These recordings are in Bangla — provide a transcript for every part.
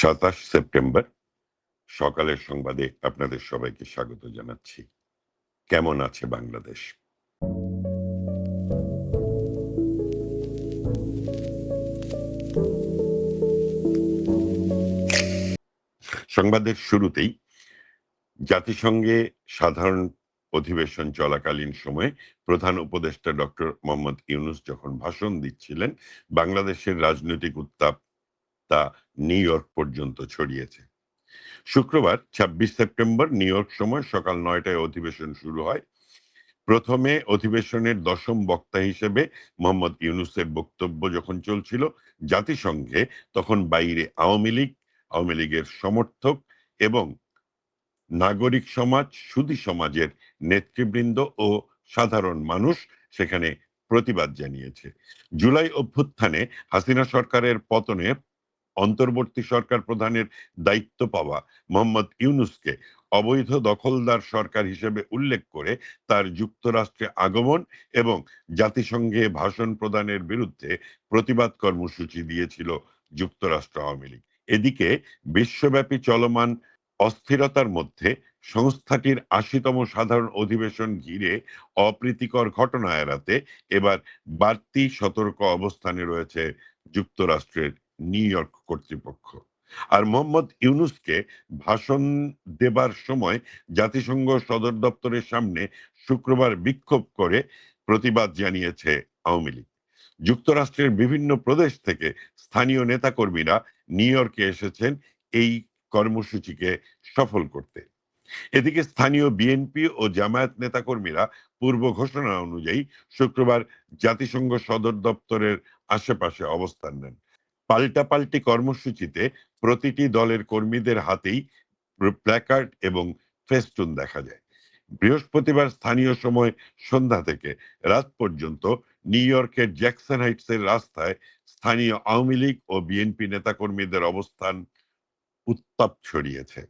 সাতাশ সেপ্টেম্বর, সকালের সংবাদে আপনাদের সবাইকে স্বাগত জানাচ্ছি। কেমন আছে বাংলাদেশ? সংবাদের শুরুতেই জাতিসংঘে সাধারণ অধিবেশন চলাকালীন সময়ে প্রধান উপদেষ্টা ডক্টর মোহাম্মদ ইউনুস যখন ভাষণ দিচ্ছিলেন, বাংলাদেশের রাজনৈতিক উত্তাপ তা নিউ ইয়র্ক পর্যন্ত ছড়িয়েছে। শুক্রবার ২৬ সেপ্টেম্বর, নিউ ইয়র্ক সময় সকাল নয়টায় অধিবেশন শুরু হয়। প্রথমে অধিবেশনের দশম বক্তা হিসেবে মোহাম্মদ ইউনুসের বক্তব্য যখন চলছিল জাতিসংঘে, তখন বাইরে আওয়ামী লীগ, আওয়ামী লীগের সমর্থক এবং নাগরিক সমাজ, সুদী সমাজের নেতৃবৃন্দ ও সাধারণ মানুষ সেখানে প্রতিবাদ জানিয়েছে। জুলাই অভ্যুত্থানে হাসিনা সরকারের পতনে অন্তর্বর্তী সরকার প্রধানের দায়িত্ব পাওয়া মোহাম্মদ ইউনুসকে অবৈধ দখলদার সরকার হিসেবে উল্লেখ করে তার যুক্তরাষ্ট্রে আগমন এবং জাতিসংঘে ভাষণ প্রদানের বিরুদ্ধে প্রতিবাদ কর্মসূচি দিয়েছিল যুক্তরাষ্ট্র আওয়ামী লীগ। এদিকে বিশ্বব্যাপী চলমান অস্থিরতার মধ্যে সংস্থাটির আশিতম সাধারণ অধিবেশন ঘিরে অপ্রীতিকর ঘটনা এড়াতে এবার বাড়তি সতর্ক অবস্থানে রয়েছে যুক্তরাষ্ট্রের নিউ ইয়র্ক কর্তৃপক্ষ। আর মোহাম্মদ ইউনুসকে ভাষণ দেবার সময় জাতিসংঘ সদর দপ্তরের সামনে শুক্রবার বিক্ষোভ করে প্রতিবাদ জানিয়েছে আওয়ামী লীগ। যুক্তরাষ্ট্রের বিভিন্ন প্রদেশ থেকে স্থানীয় নেতাকর্মীরা নিউ ইয়র্কে এসেছেন এই কর্মসূচিকে সফল করতে। এদিকে স্থানীয় বিএনপি ও জামায়াত নেতাকর্মীরা পূর্ব ঘোষণা অনুযায়ী শুক্রবার জাতিসংঘ সদর দপ্তরের আশেপাশে অবস্থান নেন। পাল্টাপাল্টি কর্মসূচিতে প্রতিটি দলের কর্মীদের হাতেই প্ল্যাকার্ড এবং ফেস্টুন দেখা যায়। বৃহস্পতিবার স্থানীয় সময় সন্ধ্যা থেকে রাত পর্যন্ত নিউ ইয়র্কের জ্যাকসন হাইটসের রাস্তায় স্থানীয় আওয়ামী লীগ ও বিএনপি নেতাকর্মীদের অবস্থান উত্তাপ ছড়িয়েছে।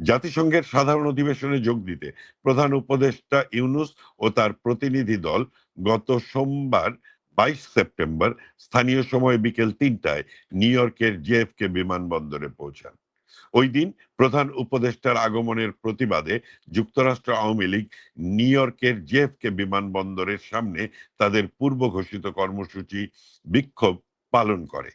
জাতিসংঘের সাধারণ অধিবেশনে যোগ দিতে প্রধান উপদেষ্টা ইউনুস ও তার প্রতিনিধি দল গত সোমবার বাইশ সেপ্টেম্বর, স্থানীয় সময় বিকেল তিনটায় নিউ ইয়র্কের জেএফকে বিমানবন্দরে পৌঁছান। ওই দিন প্রধান উপদেষ্টার আগমনের প্রতিবাদে যুক্তরাষ্ট্র আওয়ামী লীগ নিউ ইয়র্কের জেএফকে বিমানবন্দরের সামনে তাদের পূর্ব ঘোষিত কর্মসূচি বিক্ষোভ পালন করে।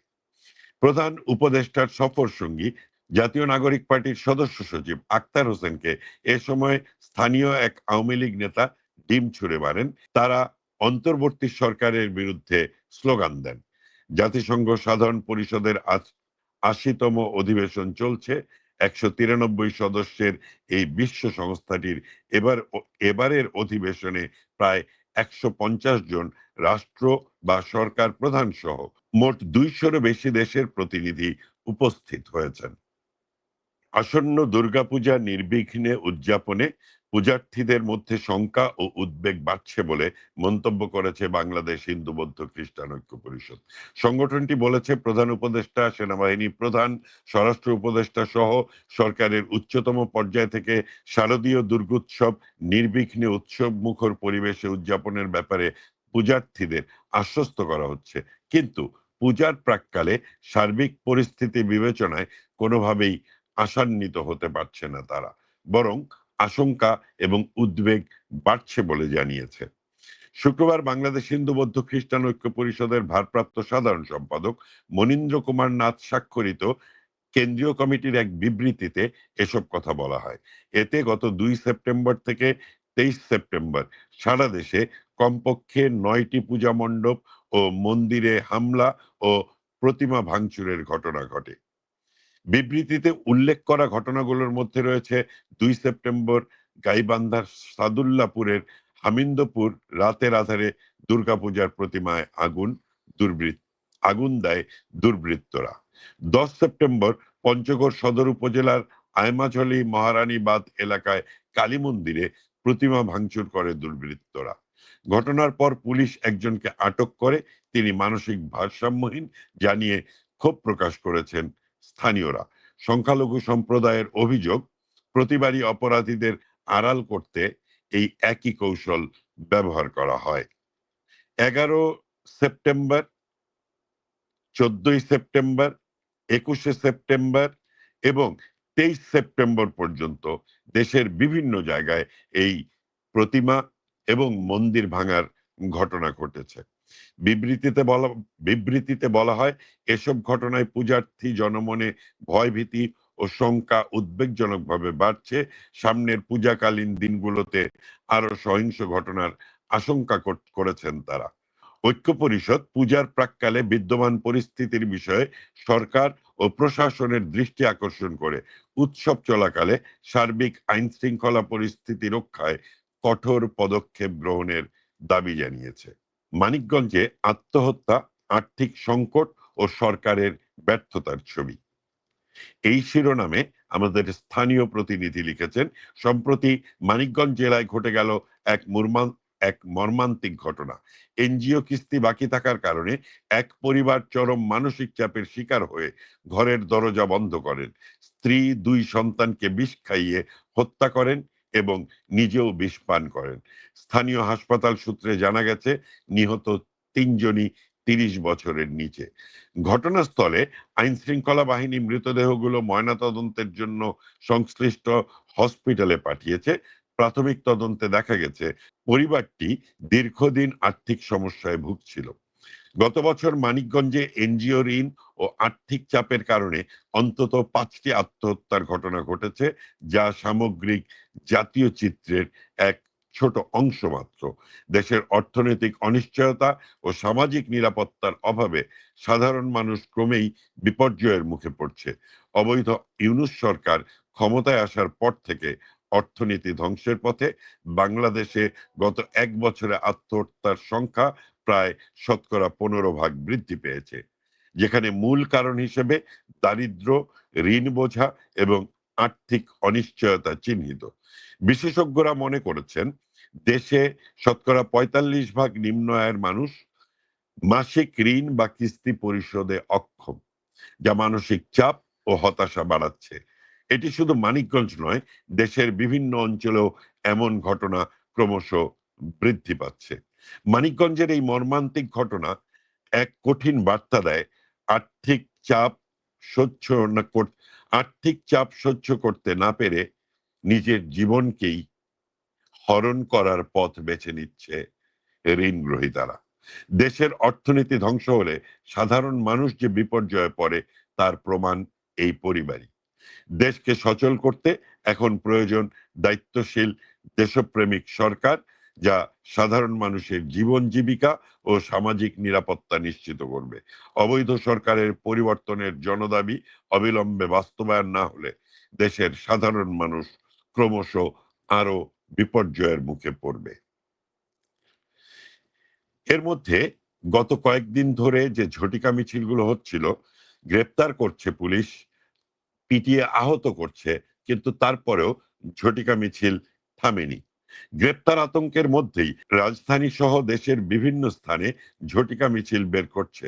প্রধান উপদেষ্টার সফর সঙ্গী, জাতীয় নাগরিক পার্টির সদস্য সচিব আক্তার হোসেনকে এ সময় স্থানীয় এক আওয়ামী লীগ নেতা ডিম ছুড়ে মারেন। তারা অন্তর্বর্তী সরকারের বিরুদ্ধে স্লোগান দেন। জাতিসংঘ সাধারণ পরিষদের আশিতম অধিবেশন চলছে। একশো তিরানব্বই সদস্যের এই বিশ্ব সংস্থাটির এবার এবারের অধিবেশনে প্রায় একশো পঞ্চাশ জন রাষ্ট্র বা সরকার প্রধান সহ মোট দুইশোরও বেশি দেশের প্রতিনিধি উপস্থিত হয়েছেন। আসন্ন দুর্গাপূজা নির্বিঘ্নে উদযাপনে পূজার্থীদের মধ্যে শঙ্কা ও উদ্বেগ বাড়ছে বলে মন্তব্য করেছে বাংলাদেশ হিন্দু বৌদ্ধ খ্রিস্টান ঐক্য পরিষদ। সংগঠনটি বলেছে, প্রধান উপদেষ্টা, সেনাবাহিনী প্রধান, স্বরাষ্ট্র উপদেষ্টা সহ সরকারের উচ্চতম পর্যায় থেকে শারদীয় দুর্গোৎসব, নির্বিঘ্নে উৎসব মুখর পরিবেশে উদযাপনের ব্যাপারে পূজার্থীদের আশ্বস্ত করা হচ্ছে। কিন্তু পূজার প্রাককালে সার্বিক পরিস্থিতি বিবেচনায় কোনোভাবেই আশান্বিত হতে পারছে না তারা। বরং আশঙ্কা এবং উদ্বেগ বাড়ছে বলে জানিয়েছে। শুক্রবার বাংলাদেশ হিন্দু বৌদ্ধ খ্রিস্টান ঐক্য পরিষদের ভারপ্রাপ্ত সাধারণ সম্পাদক মনীন্দ্র কুমার নাথ স্বাক্ষরিত কেন্দ্রীয় কমিটির এক বিবৃতিতে এসব কথা বলা হয়। এতে গত দুই সেপ্টেম্বর থেকে তেইশ সেপ্টেম্বর সারা দেশে কমপক্ষে নয়টি পূজা মণ্ডপ ও মন্দিরে হামলা ও প্রতিমা ভাঙচুরের ঘটনা ঘটে। বিবৃতিতে উল্লেখ করা ঘটনাগুলোর মধ্যে রয়েছে দুই সেপ্টেম্বর গাইবান্ধার সাদুল্লাপুরের হামিন্দপুর রাতের আধারে দুর্গাপূজার প্রতিমায় আগুন দুর্বৃত্ত আগুন দেয় দুর্বৃত্তরা। দশ সেপ্টেম্বর পঞ্চগড় সদর উপজেলার আয়মাঝলি মহারানীবাদ এলাকায় কালী মন্দিরে প্রতিমা ভাঙচুর করে দুর্বৃত্তরা। ঘটনার পর পুলিশ একজনকে আটক করে, তিনি মানসিক ভারসাম্যহীন জানিয়ে ক্ষোভ প্রকাশ করেছেন স্থানীয়রা। সংখ্যালঘু সম্প্রদায়ের অভিযোগ, প্রতিবারই অপরাধীদের আড়াল করতে এই একই কৌশল ব্যবহার করা হয়। এগারো সেপ্টেম্বর, চোদ্দই সেপ্টেম্বর, একুশে সেপ্টেম্বর এবং তেইশ সেপ্টেম্বর পর্যন্ত দেশের বিভিন্ন জায়গায় এই প্রতিমা এবং মন্দির ভাঙার ঘটনা ঘটেছে। বিবৃতিতে বলা বিবৃতিতে বলা হয়, এসব ঘটনায় পূজার্থী জনমনে ভয়ভীতি ও শঙ্কা উদ্বেগজনকভাবে বাড়ছে। সামনের পূজাকালীন দিনগুলোতে আরও সহিংস ঘটনার আশঙ্কা করেছেন তারা। ঐক্য পরিষদ পূজার প্রাককালে বিদ্যমান পরিস্থিতির বিষয়ে সরকার ও প্রশাসনের দৃষ্টি আকর্ষণ করে। উৎসব চলাকালে সার্বিক আইন শৃঙ্খলা পরিস্থিতি রক্ষায় কঠোর পদক্ষেপ গ্রহণের দাবি জানিয়েছে। মানিকগঞ্জে আত্মহত্যা, আর্থিক সংকট ও সরকারের ব্যর্থতার ছবি। এই শিরোনামে আমাদের স্থানীয় প্রতিনিধি লিখেছেন, সম্প্রতি মানিকগঞ্জ জেলায় ঘটে গেল এক মুরমান, এক মর্মান্তিক ঘটনা। এনজিও কিস্তি বাকি থাকার কারণে এক পরিবার চরম মানসিক চাপের শিকার হয়ে ঘরের দরজা বন্ধ করেন। স্ত্রী দুই সন্তানকে বিষ খাইয়ে হত্যা করেন। এবং নিজেও বিষ পান করেন। স্থানীয় হাসপাতাল সূত্রে জানা গেছে, নিহত তিনজনই তিরিশ বছরের নিচে। ঘটনাস্থলে আইন শৃঙ্খলা বাহিনী মৃতদেহগুলো ময়নাতদন্তের জন্য সংশ্লিষ্ট হসপিটালে পাঠিয়েছে। প্রাথমিক তদন্তে দেখা গেছে, পরিবারটি দীর্ঘদিন আর্থিক সমস্যায় ভুগছিল। গত বছর মানিকগঞ্জে এনজিও ঋণ ও আর্থিক চাপের কারণে অন্তত পাঁচটি আত্মহত্যার ঘটনা ঘটেছে, যা সামগ্রিক জাতীয় চিত্রের এক ছোট অংশ মাত্র। দেশের অর্থনৈতিক অনিশ্চয়তা ও সামাজিক নিরাপত্তার অভাবে সাধারণ মানুষ ক্রমেই বিপর্যয়ের মুখে পড়ছে। অবৈধ ইউনুস সরকার ক্ষমতায় আসার পর থেকে অর্থনীতি ধ্বংসের পথে। বাংলাদেশে গত এক বছরে আত্মহত্যার সংখ্যা প্রায় শতকরা পনেরো ভাগ বৃদ্ধি পেয়েছে, যেখানে মূল কারণ হিসেবে দারিদ্র, ঋণ বোঝা এবং আর্থিক অনিশ্চয়তা চিহ্নিত। বিশেষজ্ঞরা মনে করেছেন, দেশে শতকরা পঁয়তাল্লিশ ভাগ নিম্ন আয়ের মানুষ মাসিক ঋণ বা কিস্তি পরিশোধে অক্ষম, যা মানসিক চাপ ও হতাশা বাড়াচ্ছে। এটি শুধু মানিকগঞ্জ নয়, দেশের বিভিন্ন অঞ্চলেও এমন ঘটনা ক্রমশ বৃদ্ধি পাচ্ছে। মানিকগঞ্জের এই মর্মান্তিক ঘটনা এক কঠিন বার্তা দেয়। আর্থিক চাপ সহ্য না আর্থিক চাপ সহ্য করতে না পেরে নিজের জীবনকেই হরণ করার পথ বেছে নিচ্ছে ঋণ গ্রহীতারা দেশের অর্থনীতি ধ্বংস হলে সাধারণ মানুষ যে বিপর্যয়ে পড়ে তার প্রমাণ এই পরিবারই। দেশকে সচল করতে এখন প্রয়োজন দায়িত্বশীল দেশপ্রেমিক সরকার যা সাধারণ মানুষের জীবন জীবিকা ও সামাজিক নিরাপত্তা নিশ্চিত করবে। অবৈধ সরকারের পরিবর্তনের জনদাবি অবিলম্বে বাস্তবায়ন না হলে দেশের সাধারণ মানুষ ক্রমশ আরও বিপর্যয়ের মুখে পড়বে। এর মধ্যে গত কয়েকদিন ধরে যে ঝটিকা মিছিলগুলো হচ্ছিল, গ্রেপ্তার করছে পুলিশ, পিটিয়ে আহত করছে, কিন্তু তারপরেও ঝটিকা মিছিল থামেনি। গ্রেপ্তার আতঙ্কের মধ্যেই রাজধানী সহ দেশের বিভিন্ন স্থানে ঝটিকা মিছিল বের করছে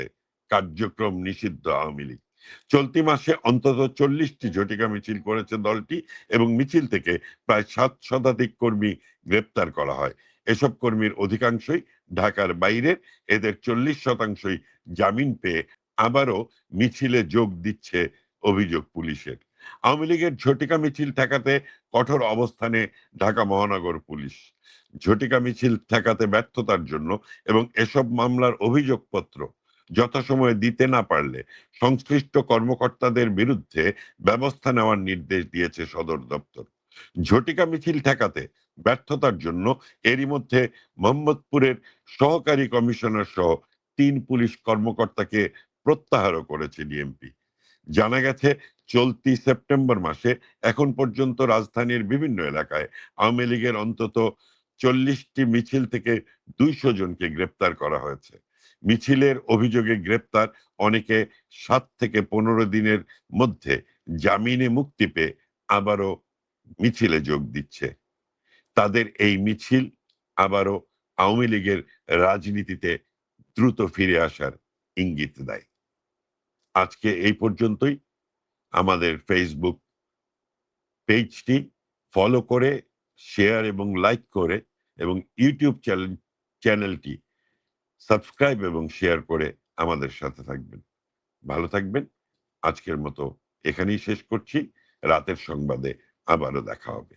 কার্যক্রম নিষিদ্ধ আওয়ামী লীগ। চলতি মাসে অন্তত চল্লিশটি ঝটিকা মিছিল করেছে দলটি এবং মিছিল থেকে প্রায় সাত শতাধিক কর্মী গ্রেপ্তার করা হয়। এসব কর্মীর অধিকাংশই ঢাকার বাইরের, এদের চল্লিশ শতাংশই জামিন পেয়ে আবারও মিছিলে যোগ দিচ্ছে অভিযোগ পুলিশের। আওয়ামী লীগের ঝটিকা মিছিল ঠেকাতে কঠোর অবস্থানে ঢাকা মহানগর পুলিশ। ঝটিকা মিছিল ঠেকাতে ব্যর্থতার জন্য এবং এসব মামলার অভিযোগপত্র যথাসময়ে দিতে না পারলে সংশ্লিষ্ট কর্মকর্তাদের বিরুদ্ধে ব্যবস্থা নেওয়ার নির্দেশ দিয়েছে সদর দপ্তর। ঝটিকা মিছিল ঠেকাতে ব্যর্থতার জন্য এরই মধ্যে মোহাম্মদপুরের সহকারী কমিশনার সহ তিন পুলিশ কর্মকর্তাকে প্রত্যাহারও করেছে ডিএমপি। জানা গেছে, চলতি সেপ্টেম্বর মাসে এখন পর্যন্ত রাজধানীর বিভিন্ন এলাকায় আওয়ামী লীগের অন্তত চল্লিশটি মিছিল থেকে দুইশো জনকে গ্রেপ্তার করা হয়েছে। মিছিলের অভিযোগে গ্রেপ্তার অনেকে সাত থেকে পনেরো দিনের মধ্যে জামিনে মুক্তি পেয়ে আবারও মিছিলে যোগ দিচ্ছে। তাদের এই মিছিল আবারও আওয়ামী লীগের রাজনীতিতে দ্রুত ফিরে আসার ইঙ্গিত দেয়। আজকে এই পর্যন্তই। আমাদের ফেসবুক পেজটি ফলো করে শেয়ার এবং লাইক করে এবং ইউটিউব চ্যানেল চ্যানেলটি সাবস্ক্রাইব এবং শেয়ার করে আমাদের সাথে থাকবেন। ভালো থাকবেন। আজকের মতো এখানেই শেষ করছি। রাতের সংবাদে আবারও দেখা হবে।